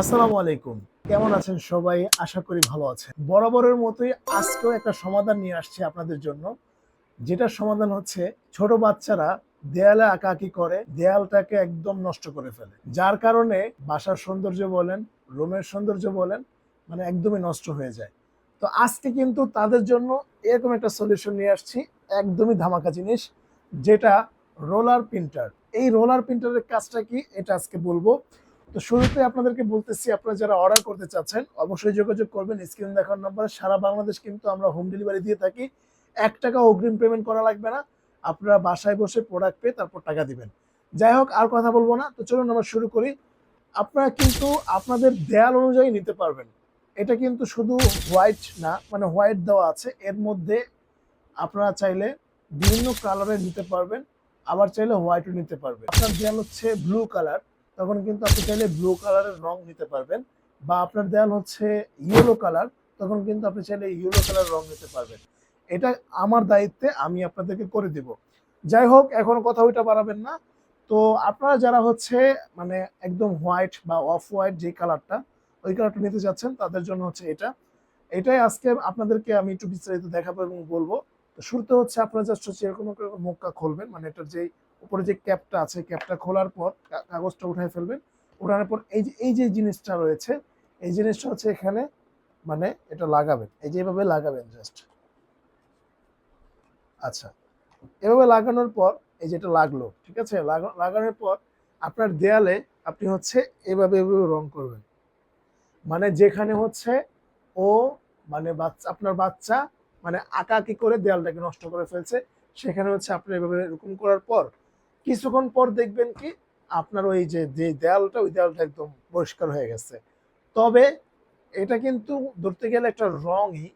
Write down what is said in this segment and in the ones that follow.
আসসালামু আলাইকুম। কেমন আছেন সবাই? আশা করি ভালো আছেন। বরাবরের মতোই আজকেও একটা সমাধান নিয়ে আসছি আপনাদের জন্য। যেটার সমাধান হচ্ছে, ছোট বাচ্চারা দেয়ালে আঁকাআঁকি করে, দেয়ালটাকে একদম নষ্ট করে ফেলে। যার কারণে বাসার সৌন্দর্য বলেন, রুমের সৌন্দর্য বলেন মানে একদমই নষ্ট হয়ে যায়। তো আজকে কিন্তু তাদের জন্য এরকম একটা সলিউশন নিয়ে আসছি, একদমই ধামাকা জিনিস, যেটা রোলার প্রিন্টার এই রোলার প্রিন্টারের কাজটা কি? এটা আজকে বলব। তো শুরুতে আপনাদেরকে বলতেছি, আপনারা যারা অর্ডার করতে চাচ্ছেন, অবশ্যই যোগাযোগ করবেন। স্ক্রিন দেখার নম্বরে সারা বাংলাদেশ কিন্তু আমরা হোম ডেলিভারি দিয়ে থাকি। এক টাকা অগ্রিম পেমেন্ট করা লাগবে না। আপনারা বাসায় বসে প্রোডাক্ট পেয়ে তারপর টাকা দিবেন। যাই হোক, আর কথা বলব না। তো চলুন আমরা শুরু করি। আপনারা কিন্তু আপনাদের দেয়াল অনুযায়ী নিতে পারবেন। এটা কিন্তু শুধু হোয়াইট না মানে হোয়াইট দেওয়া আছে। এর মধ্যে আপনারা চাইলে বিভিন্ন কালারের নিতে পারবেন। আবার চাইলে হোয়াইটও নিতে পারবেন। আপনার দেয়াল হচ্ছে ব্লু কালার তখন কিন্তু আপনি চাইলে ব্লু কালারের রং নিতে পারবেন বা আপনার দেয়াল হচ্ছে ইয়েলো কালার তখন কিন্তু আপনি চাইলে ইয়েলো কালার রং নিতে পারবেন। এটা আমার দায়িত্বে আমি আপনাদেরকে করে দিব। যাই হোক, এখন কথা ওইটা বাড়াবেন না। তো আপনারা যারা হচ্ছে মানে একদম হোয়াইট বা অফ হোয়াইট যে কালারটা ওই কালারটা নিতে চাচ্ছেন তাদের জন্য হচ্ছে এটা। এটাই আজকে আপনাদেরকে আমি একটু বিস্তারিত দেখাবো এবং বলব। তো শুরুতে হচ্ছে আপনারা জাস্ট হচ্ছে এরকম মুখটা খুলবেন মানে এটার যে উপরে যে ক্যাপটা আছে, ক্যাপটা খোলার পর কাগজটা উঠায় ফেলবেন উঠানোর পর এই যে এই যে জিনিসটা রয়েছে, এই জিনিসটা হচ্ছে এখানে মানে এটা লাগাবেন, এই যে এভাবে লাগাবেন জাস্ট আচ্ছা এভাবে লাগানোর পর এই যেটা লাগল, ঠিক আছে? লাগা- লাগানোর পর আপনার দেয়ালে আপনি হচ্ছে এভাবে এভাবে রং করবেন। মানে যেখানে হচ্ছে ও মানে বাচ্চা, আপনার বাচ্চা মানে আঁকাআঁকি করে দেয়ালটাকে নষ্ট করে ফেলছে। সেখানে হচ্ছে আপনি এভাবে এরকম করার পর কিছুক্ষণ পর দেখবেন কি আপনার ওই যে যে দেয়ালটা, ওই দেয়ালটা একদম পরিষ্কার হয়ে গেছে। তবে এটা কিন্তু ধরতে গেলে একটা রঙই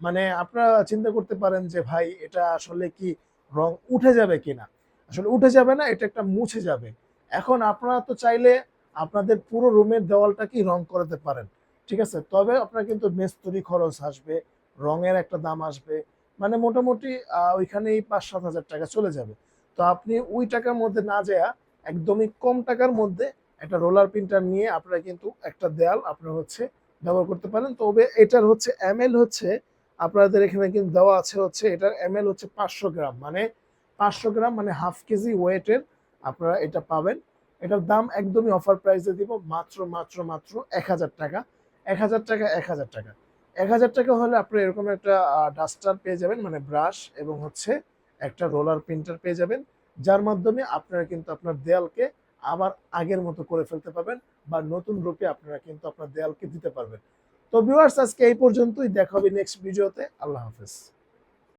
মানে আপনারা চিন্তা করতে পারেন যে, ভাই, এটা আসলে কি রং উঠে যাবে কিনা? আসলে উঠে যাবে না, এটা একটা মুছে যাবে। এখন আপনারা তো চাইলে আপনাদের পুরো রুমের দেওয়ালটা কি রং করাতে পারেন, ঠিক আছে? তবে আপনার কিন্তু মেস্তরি খরচ আসবে রঙের একটা দাম আসবে। মানে মোটামুটি ওইখানেই পাঁচ সাত হাজার টাকা চলে যাবে। তো আপনি ওই টাকার মধ্যে না যায় একদমই কম টাকার মধ্যে একটা রোলার প্রিন্টার নিয়ে আপনারা কিন্তু একটা দেয়াল আপনারা হচ্ছে ব্যবহার করতে পারেন। তবে এটার হচ্ছে এমএল হচ্ছে, আপনাদের এখানে কিন্তু দেওয়া আছে হচ্ছে, এটার এমএল হচ্ছে পাঁচশো গ্রাম। মানে পাঁচশো গ্রাম মানে হাফ কেজি ওয়েটের আপনারা এটা পাবেন। এটার দাম একদমই অফার প্রাইসে দিব, মাত্র মাত্র মাত্র এক হাজার টাকা। এক হাজার টাকা, এক হাজার টাকা। এক হাজার টাকা হলে আপনি এরকম একটা ডাস্টার পেয়ে যাবেন মানে ব্রাশ এবং হচ্ছে একটা রোলার প্রিন্টার পেয়ে যাবেন, যার মাধ্যমে আপনারা কিন্তু আপনার দেয়ালকে আবার আগের মতো করে ফেলতে পারবেন বা নতুন রূপে আপনারা কিন্তু আপনার দেয়ালকে দিতে পারবেন। তো ভিউয়ার্স আজকে এই পর্যন্তই, দেখা হবে নেক্সট ভিডিওতে আল্লাহ হাফেজ।